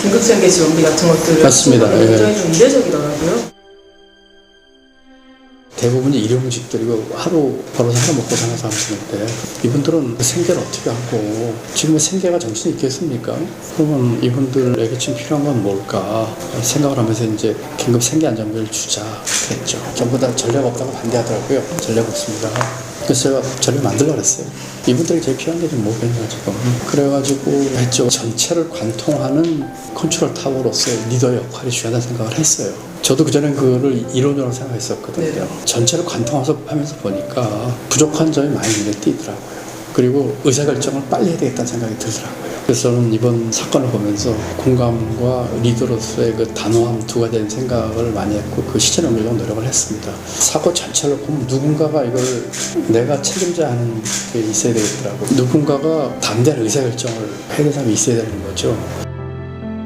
긴급생계 지원비 같은 것들을 맞습니다. 건 굉장히 예. 좀 이례적이더라고요. 대부분이 일용직들이고 하루 벌어서 하루 먹고 사는 사람들인데 이분들은 생계를 어떻게 하고 지금의 생계가 정신이 있겠습니까? 그러면 이분들에게 지금 필요한 건 뭘까 생각을 하면서 이제 긴급 생계 안정비를 주자 그랬죠. 전부 다 전략 없다고 반대하더라고요. 전략 없습니다. 그래서 제가 전략 만들려고 그랬어요. 이분들이 제일 필요한 게 좀 뭐겠냐 지금. 그래가지고 했죠. 전체를 관통하는 컨트롤 타워로서의 리더의 역할이 중요하다는 생각을 했어요. 저도 그전엔 그거를 이론으로 생각했었거든요. 네. 전체를 관통하면서 하면서 보니까 부족한 점이 많이 눈에 띄더라고요. 그리고 의사결정을 빨리 해야 되겠다는 생각이 들더라고요. 그래서 저는 이번 사건을 보면서 공감과 리더로서의 그 단호함 두 가지의 생각을 많이 했고 그 시즌을 올리려고 노력을 했습니다. 사고 전체를 보면 누군가가 이걸 내가 책임져야 하는 게 있어야 되겠더라고요. 누군가가 담대한 의사결정을 해야 되는 사람이 있어야 되는 거죠.